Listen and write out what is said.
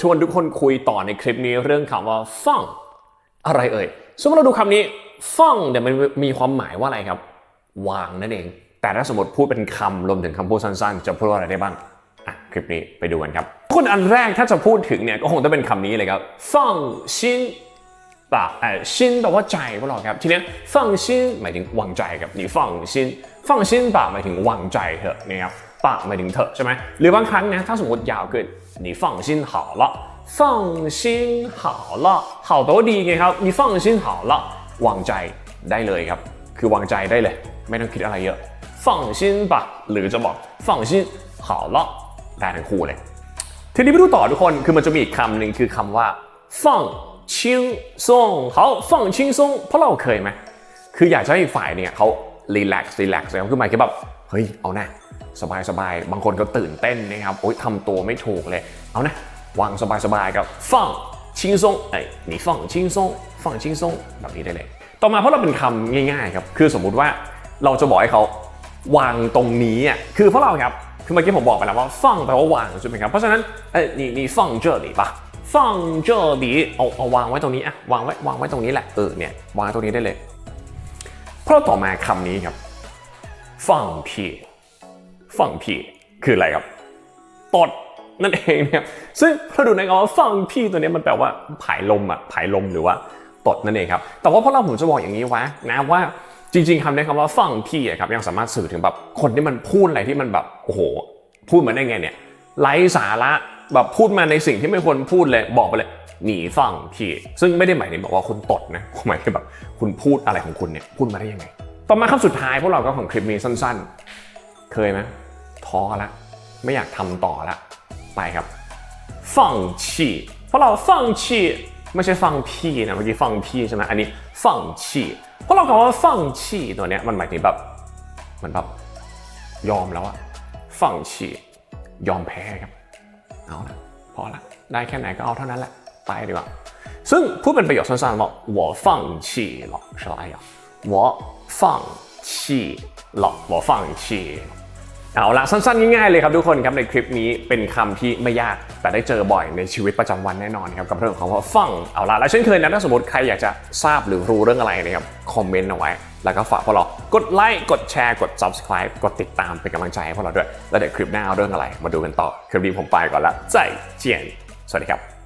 ชวนทุกคนคุยต่อในคลิปนี้เรื่องคำว่าฟังอะไรเอ่ยสมมติเราดูคำนี้ฟังเนี่ยมันมีความหมายว่าอะไรครับ วางนั่นเอง แต่ถ้าสมมติพูดเป็นคำรวมถึงคำพูดสั้นๆ จะพูดว่าอะไรได้บ้างอะคลิปนี้ไปดูกันครับคนอันแรกถ้าจะพูดถึงเนี่ยก็คงต้องเป็นคำนี้เลยครับฟังชินป่าเออชินแปลว่าใจพวกเราครับ ทีนี้ฟังชินหมายถึงวางใจครับนี่ฟังชินฟังชินป่าหมายถึงวางใจเถอะนะครับ ป่ะหมายถึงเถอะใช่ไหมหรือบางครั้งนะถ้าสมมติยาวเกิน你放心好了放心好了好ตัวดีไงครับ你放心好了วางใจได้เลยครับ คือวางใจได้เลย ไม่ต้องคิดอะไรเยอะ放心吧หรือจะบอก放心好了ได้ทั้งคู่เลย ทีนี้ไปดูต่อทุกคนคือมันจะมีอีกคำหนึ่งคือคำว่า放轻松好放轻松เพราะเราเคยไหมคืออยากจะให้อีกฝ่ายเนี่ยเขา relax relax นะครับคือหมายคือแบบเฮ้ยเอานะ สบายๆ บางคนก็ตื่นเต้นนะครับโอ๊ยทำตัวไม่ถูกเลย เอานะ วางสบายๆกับฟังชิงซงไอ้หนีฟังชิงซงฟังชิงซงแบบนี้ได้เลย ต่อมาเพราะเราเป็นคำง่ายๆครับคือสมมุติว่าเราจะบอกให้เขาวางตรงนี้อะคือเพราะเราครับคือเมื่อกี้ผมบอกไปแล้วว่าฟังแปลว่าวางใช่ไหมครับเพราะฉะนั้นเอ้นี่นี่ฟังเจอหรือปะฟังเจอหรืาเอาวางไว้ตรงนี้อะวางไว้วางไว้ตรงนี้แหละเออเนี่ยวางตรงนี้ได้เลย เพราะต่อมาคำนี้ครับฟังเพีย 放屁คืออะไรครับตดนั่นเองเนี่ยซึ่งเราดูในคำว่าฟังพี่ตัวนี้มันแปลว่าผายลมอะผายลมหรือว่าตดนั่นเองครับ แต่ว่าพราะเราผมจะบอกอย่างนี้ว้นะว่าจริงๆคำในคำว่าฟังพี่อะครับยังสามารถสื่อถึงแบบคนที่มันพูดอะไรที่มันแบบโอ้โห พูดมาได้ไงเนี่ยไร้สาระแบบพูดมาในสิ่งที่ไม่ควรพูดเลยบอกไปเลยหนีฟังพี่ซึ่งไม่ได้หมายถึงแบบว่าคุณตดนะหมายถึงแบบคุณพูดอะไรของคุณเนี่ยพูดมาได้ยังไง ต่อมาคำสุดท้ายพวกเราก็ของคลิปนี้สั้น ๆ เคยไหม ท้อละไม่อยากทำต่อละไปครับ放弃เพราะเรา放弃ไม่ใช่ฟังพี่นะเมื่อกี้ฟังพี่ใช่ไหมอันนี้放弃เพราะเราคำว่า放弃ตัวเนี้ยมันหมายถึงแบบเหมันแบบยอมแล้วอะ放弃ยอมแพ้ครับเอาละพอละได้แค่ไหนก็เอาเท่านั้นแหละไปดีกว่า ซึ่งพูดเป็นประโยคสั้นๆว่า我放弃了是吧哎呀我放弃了我放弃 เอาละสั้นๆ ง่ายๆเลยครับทุกคนครับในคลิปนี้เป็นคำที่ไม่ยากแต่ได้เจอบ่อยในชีวิตประจำวันแน่นอนครับกับเรื่องของคำว่าฟังเอาละและเช่นเคยนะถ้าสมมติใครอยากจะทราบหรือรู้เรื่องอะไรนะครับคอมเมนต์เอาไว้ แล้วก็ฝากพวกเรากดไลค์กดแชร์กด subscribe กดติดตามเป็นกำลังใจให้พวกเราด้วย แล้วเดี๋ยวคลิปหน้าเอาเรื่องอะไร มาดูกันต่อคลิปนี้ผมไปก่อนละใจเจียนสวัสดีครับ